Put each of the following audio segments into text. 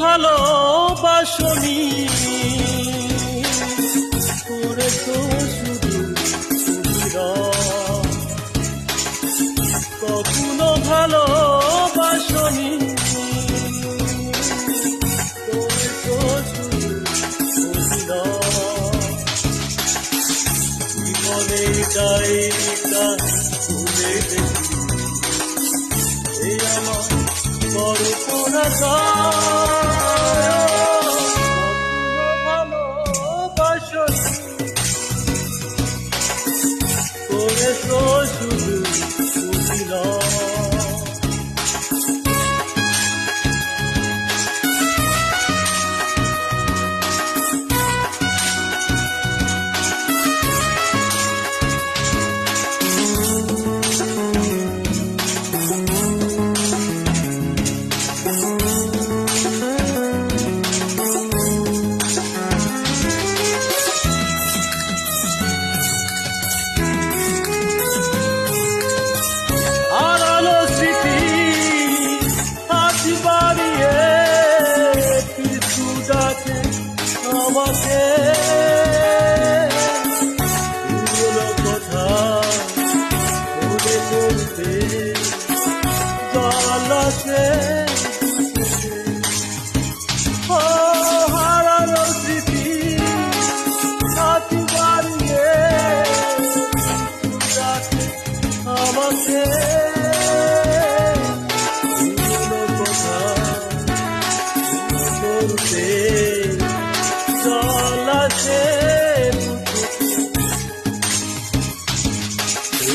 ভালোবাসনি অভিনয়। কখনো ভালোবাসনি করে তো শুধু অভিনয়। জীবনের ডায়েরিটা খুলে দেখি আমার por tu razón.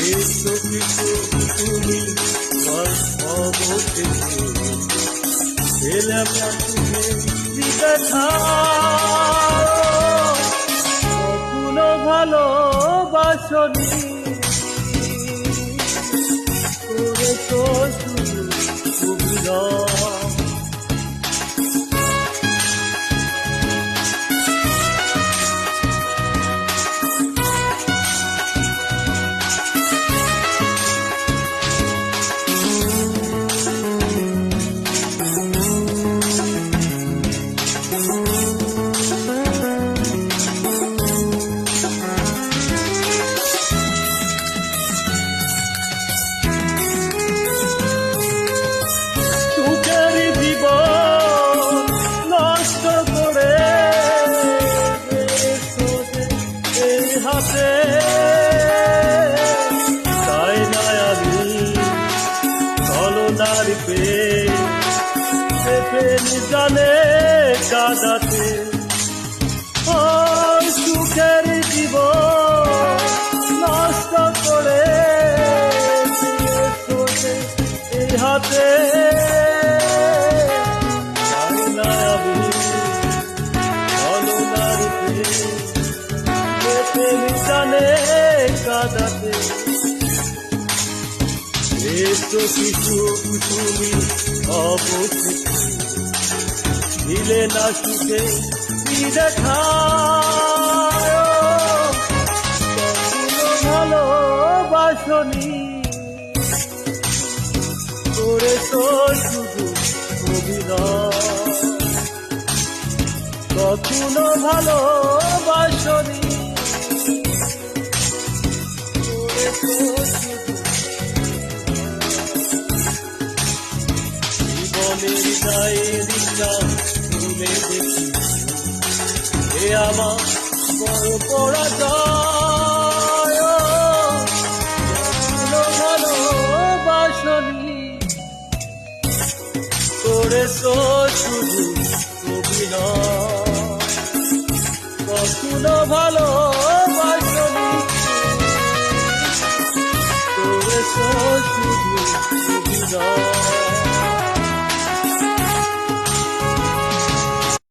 এসো কিছু তুমি এলাম তুমি কখনো ভালোবাসনি জানে কাদাতে ও সুখের জীবন এসো কিছু তুমি অবস্থিত। দিলে না সুখে দেখা? ভালোবাসনি। করে তো শুধু কখনো ভালোবাসনি। করে তো শুধু পড়া যায় ভালো বাসনি করেছ শুধু অভিনয় কখনো ভালো বাসনি করেছ শুধু অভিনয়